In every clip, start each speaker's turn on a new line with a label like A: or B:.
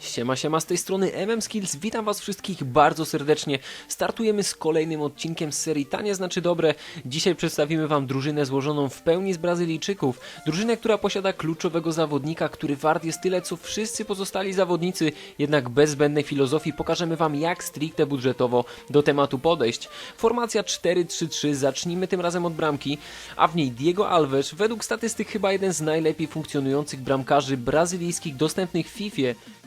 A: Siema, siema, z tej strony MM Skills, witam was wszystkich bardzo serdecznie. Startujemy z kolejnym odcinkiem z serii Tanie znaczy dobre. Dzisiaj przedstawimy wam drużynę złożoną w pełni z Brazylijczyków. Drużynę, która posiada kluczowego zawodnika, który wart jest tyle co wszyscy pozostali zawodnicy, jednak bez zbędnej filozofii pokażemy wam jak stricte budżetowo do tematu podejść. Formacja 4-3-3, zacznijmy tym razem od bramki, a w niej Diego Alves, według statystyk chyba jeden z najlepiej funkcjonujących bramkarzy brazylijskich dostępnych w FIFA.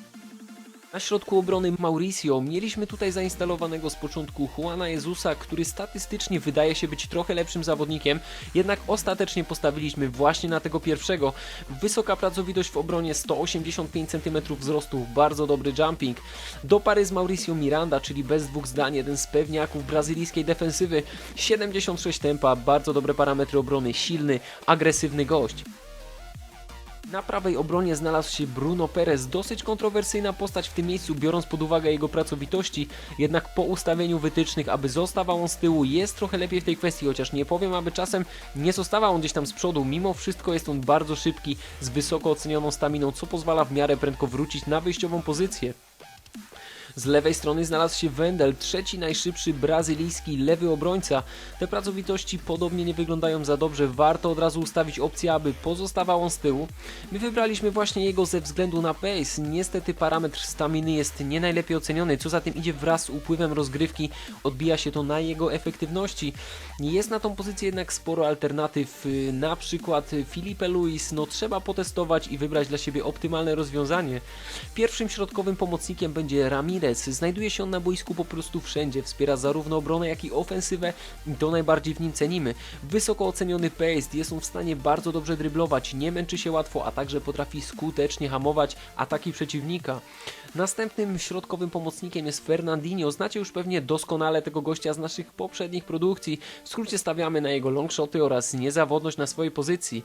A: Na środku obrony Mauricio mieliśmy tutaj zainstalowanego z początku Juana Jezusa, który statystycznie wydaje się być trochę lepszym zawodnikiem, jednak ostatecznie postawiliśmy właśnie na tego pierwszego. Wysoka pracowitość w obronie 185 cm wzrostu, bardzo dobry jumping. Do pary z Mauricio Miranda, czyli bez dwóch zdań, jeden z pewniaków brazylijskiej defensywy, 76 tempa, bardzo dobre parametry obrony, silny, agresywny gość. Na prawej obronie znalazł się Bruno Perez, dosyć kontrowersyjna postać w tym miejscu, biorąc pod uwagę jego pracowitości, jednak po ustawieniu wytycznych, aby zostawał on z tyłu, jest trochę lepiej w tej kwestii, chociaż nie powiem, aby czasem nie zostawał on gdzieś tam z przodu, mimo wszystko jest on bardzo szybki, z wysoko ocenioną staminą, co pozwala w miarę prędko wrócić na wyjściową pozycję. Z lewej strony znalazł się Wendel, trzeci najszybszy brazylijski lewy obrońca. Te pracowitości podobnie nie wyglądają za dobrze, warto od razu ustawić opcję, aby pozostawał on z tyłu. My wybraliśmy właśnie jego ze względu na pace. Niestety parametr staminy jest nie najlepiej oceniony, co za tym idzie wraz z upływem rozgrywki, odbija się to na jego efektywności. Jest na tą pozycję jednak sporo alternatyw, na przykład Filipe Luis, no trzeba potestować i wybrać dla siebie optymalne rozwiązanie. Pierwszym środkowym pomocnikiem będzie Ramirez, znajduje się on na boisku po prostu wszędzie, wspiera zarówno obronę jak i ofensywę i to najbardziej w nim cenimy. Wysoko oceniony pace, jest on w stanie bardzo dobrze dryblować, nie męczy się łatwo, a także potrafi skutecznie hamować ataki przeciwnika. Następnym środkowym pomocnikiem jest Fernandinho. Znacie już pewnie doskonale tego gościa z naszych poprzednich produkcji. W skrócie stawiamy na jego longshoty oraz niezawodność na swojej pozycji.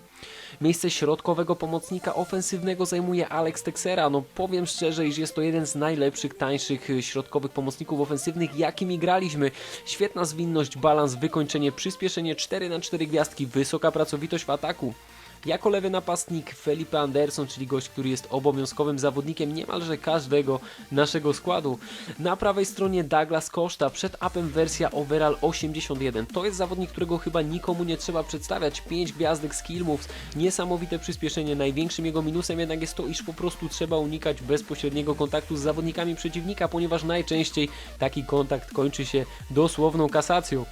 A: Miejsce środkowego pomocnika ofensywnego zajmuje Alex Texera. No powiem szczerze, iż jest to jeden z najlepszych, tańszych y, środkowych pomocników ofensywnych, jakimi graliśmy. Świetna zwinność, balans, wykończenie, przyspieszenie 4 na 4 gwiazdki, wysoka pracowitość w ataku. Jako lewy napastnik Felipe Anderson, czyli gość, który jest obowiązkowym zawodnikiem niemalże każdego naszego składu. Na prawej stronie Douglas Costa, przed upem wersja Overall 81. To jest zawodnik, którego chyba nikomu nie trzeba przedstawiać. 5 gwiazdek skill moves, niesamowite przyspieszenie. Największym jego minusem jednak jest to, iż po prostu trzeba unikać bezpośredniego kontaktu z zawodnikami przeciwnika, ponieważ najczęściej taki kontakt kończy się dosłowną kasacją.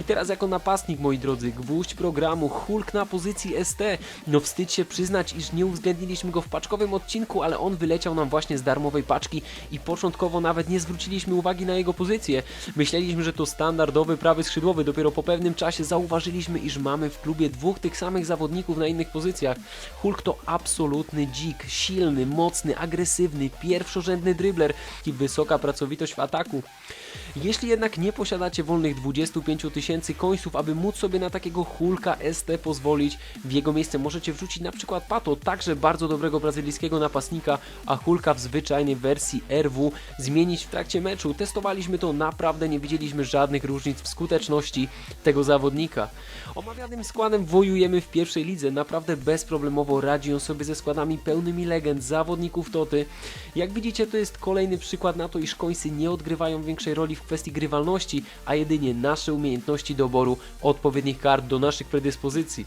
A: I teraz jako napastnik, moi drodzy, gwóźdź programu, Hulk na pozycji ST. No wstyd się przyznać, iż nie uwzględniliśmy go w paczkowym odcinku, ale on wyleciał nam właśnie z darmowej paczki i początkowo nawet nie zwróciliśmy uwagi na jego pozycję. Myśleliśmy, że to standardowy prawy skrzydłowy, dopiero po pewnym czasie zauważyliśmy, iż mamy w klubie dwóch tych samych zawodników na innych pozycjach. Hulk to absolutny dzik, silny, mocny, agresywny, pierwszorzędny dribbler i wysoka pracowitość w ataku. Jeśli jednak nie posiadacie wolnych 25 tysięcy końców, aby móc sobie na takiego Hulka ST pozwolić, w jego miejsce możecie wrzucić na przykład Pato, także bardzo dobrego brazylijskiego napastnika, a Hulka w zwyczajnej wersji RW zmienić w trakcie meczu. Testowaliśmy to, naprawdę nie widzieliśmy żadnych różnic w skuteczności tego zawodnika. Omawianym składem wojujemy w pierwszej lidze, naprawdę bezproblemowo radzi on sobie ze składami pełnymi legend, zawodników Toty. Jak widzicie to jest kolejny przykład na to, iż końcy nie odgrywają większej roli w kwestii grywalności, a jedynie nasze umiejętności doboru odpowiednich kart do naszych predyspozycji.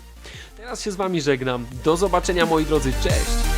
A: Teraz się z Wami żegnam. Do zobaczenia moi drodzy, cześć!